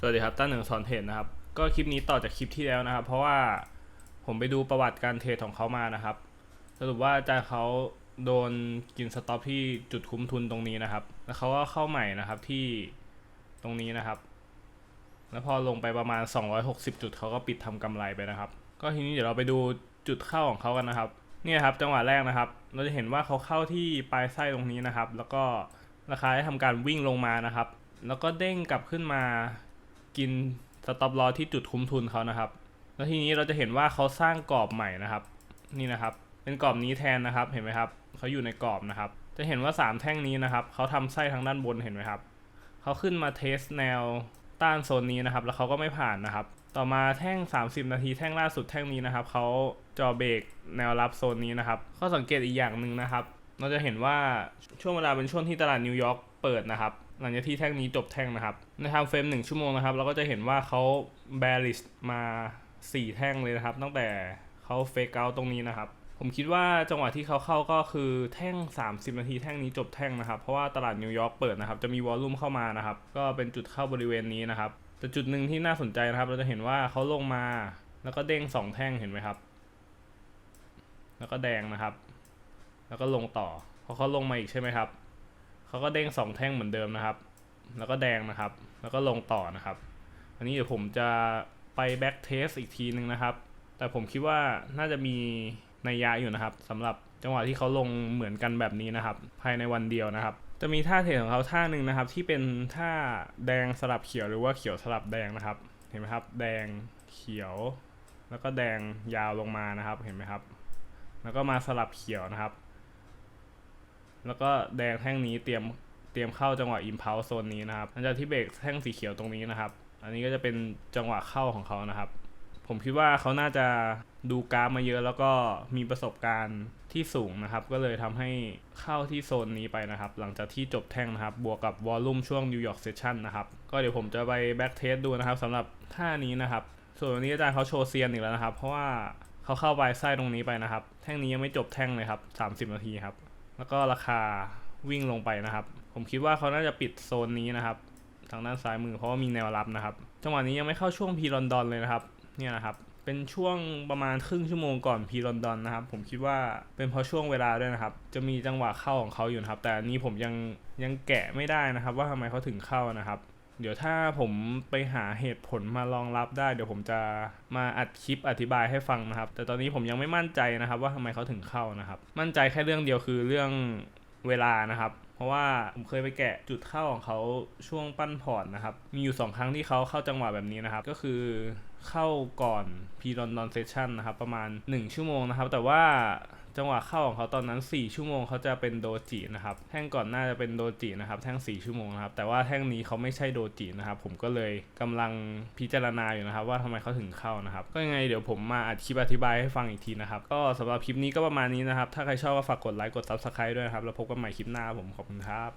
สวัสดีครับต้าหนึ่งสอนเทรดนะครับ ก็คลิปนี้ต่อจากคลิปที่แล้วนะครับ เพราะว่าผมไปดูประวัติการเทรดของเขามานะครับ สรุปว่าอาจารย์เขาโดนกินสต็อปที่จุดคุ้มทุนตรงนี้นะครับ แล้วเขาก็เข้าใหม่นะครับที่ตรงนี้นะครับ แล้วพอลงไปประมาณ 260 จุดเขาก็ปิดทำกำไรไปนะครับ ก็ทีนี้เดี๋ยวเราไปดูจุดเข้าของเขากันนะครับ เนี่ยครับจังหวะแรกนะครับ เราจะเห็นว่าเขาเข้าที่ปลายไส้ตรงนี้นะครับ แล้วก็ราคาได้ทำการวิ่งลงมานะครับ แล้วก็เด้งกลับขึ้นมา กินสต็อปลอที่จุดคุ้มทุนเขานะครับ แล้วทีนี้เราจะเห็นว่าเขาสร้างกรอบใหม่นะครับ นี่นะครับ เป็นกรอบนี้แทนนะครับ เห็นไหมครับเขาอยู่ในกรอบนะครับ จะเห็นว่า 3 แท่งนี้นะครับเขาทำไส้ทางด้านบนเห็นไหมครับเขาขึ้นมาเทสแนวต้านโซนนี้นะครับ แล้วเขาก็ไม่ผ่านนะครับ ต่อมาแท่ง 30 นาทีแท่งล่าสุดแท่งนี้นะครับเขาจอเบรกแนวรับโซนนี้นะครับข้อสังเกตอีกอย่างหนึ่งนะครับ เราจะเห็นว่าช่วงเวลาเป็นช่วงที่ตลาดนิวยอร์กเปิดนะครับ หลังจากที่แท่งนี้จบแท่งนะครับ ในไทม์เฟรมหนึ่งชั่วโมงนะครับ เราก็จะเห็นว่าเขา bearish มา 4 แท่งเลยนะครับ ตั้งแต่เขาเฟกเอาตรงนี้นะครับ ผมคิดว่าจังหวะที่เขาเข้าก็คือแท่ง 30 นาทีแท่งนี้จบแท่งนะครับ เพราะว่าตลาดนิวยอร์กเปิดนะครับ จะมีวอลลุ่มเข้ามานะครับ ก็เป็นจุดเข้าบริเวณนี้นะครับ แต่จุดหนึ่งที่น่าสนใจนะครับ เราจะเห็นว่าเขาลงมา แล้วก็เด้ง 2 แท่งเห็นไหมครับ แล้วก็แดงนะครับ แล้วก็ลงต่อพอเขาลงมาอีกใช่ไหมครับ เขาก็เด้งสองแท่งเหมือนเดิมนะครับ แล้วก็แดงนะครับ แล้วก็ลงต่อนะครับ อันนี้เดี๋ยวผมจะไปแบ็กเทสอีกทีนึงนะครับ แต่ผมคิดว่าน่าจะมีนัยยะอยู่นะครับสำหรับจังหวะที่เขาลงเหมือนกันแบบนี้นะครับ ภายในวันเดียวนะครับ จะมีท่าเทรดของเขาท่าหนึ่งนะครับ ที่เป็นท่าแดงสลับเขียวหรือว่าเขียวสลับแดงนะครับ เห็นไหมครับ แดงเขียว แล้วก็แดงยาวลงมานะครับ เห็นไหมครับ แล้วก็มาสลับเขียวนะครับ แล้วก็แดงแท่งนี้เตรียมเตรียมเข้าจังหวะ impulse โซนนี้นะครับหลังจากที่เบรกแท่งสีเขียวตรงนี้นะครับ อันนี้ก็จะเป็นจังหวะเข้าของเขานะครับ ผมคิดว่าเขาน่าจะดูกราฟมาเยอะ แล้วก็มีประสบการณ์ที่สูงนะครับ ก็เลยทำให้เข้าที่โซนนี้ไปนะครับ หลังจากที่จบแท่งนะครับ บวกกับวอลลุ่มช่วง New York Session นะครับ ก็เดี๋ยวผมจะไปแบ็กเทสดูนะครับสำหรับท่านี้นะครับ ส่วนวันนี้อาจารย์เขาโชว์เซียนอีกแล้วนะครับ เพราะว่าเขาเข้าไปไส้ตรงนี้ไปนะครับ แท่งนี้ยังไม่จบแท่งเลยครับ 30 นาทีครับ แล้วก็ราคาวิ่งลงไปนะครับ ผมคิดว่าเขาน่าจะปิดโซนนี้นะครับ ทางด้านซ้ายมือเพราะว่ามีแนวรับนะครับ จังหวะนี้ยังไม่เข้าช่วงพีลอนดอนเลยนะครับ เนี่ยนะครับ เป็นช่วงประมาณครึ่งชั่วโมงก่อนพีลอนดอนนะครับ ผมคิดว่าเป็นเพราะช่วงเวลาด้วยนะครับ จะมีจังหวะเข้าของเขาอยู่นะครับ แต่อันนี้ผมยังยังแกะไม่ได้นะครับ ว่าทำไมเขาถึงเข้านะครับ เดี๋ยวถ้าผมไปหาเหตุผลมารองรับได้ เดี๋ยวผมจะมาอัดคลิปอธิบายให้ฟังนะครับ แต่ตอนนี้ผมยังไม่มั่นใจนะครับว่าทำไมเขาถึงเข้านะครับ มั่นใจแค่เรื่องเดียวคือเรื่องเวลานะครับ เพราะว่าผมเคยไปแกะจุดเข้าของเขาช่วงปั้นพอร์ตนะครับ มีอยู่ 2 ครั้งที่เขาเข้าจังหวะแบบนี้นะครับ ก็คือ เข้าก่อนพีลอนดอนเซสชันนะครับ ประมาณ 1 ชั่วโมงนะครับ แต่ว่าจังหวะเข้าของเขาตอนนั้น 4 ชั่วโมงเขาจะเป็นโดจินะครับ แท่งก่อนหน้าจะเป็นโดจินะครับ แท่ง 4 ชั่วโมงนะครับ แต่ว่าแท่งนี้เขาไม่ใช่โดจินะครับ ผมก็เลยกำลังพิจารณาอยู่นะครับ ว่าทำไมเขาถึงเข้านะครับ ก็ยังไงเดี๋ยวผมมาอัดคลิปอธิบายให้ฟังอีกทีนะครับ ก็สำหรับคลิปนี้ก็ประมาณนี้นะครับ ถ้าใครชอบก็ฝากกดไลค์ กด subscribe ด้วยนะครับ แล้วพบกันใหม่คลิปหน้าผมขอบคุณครับ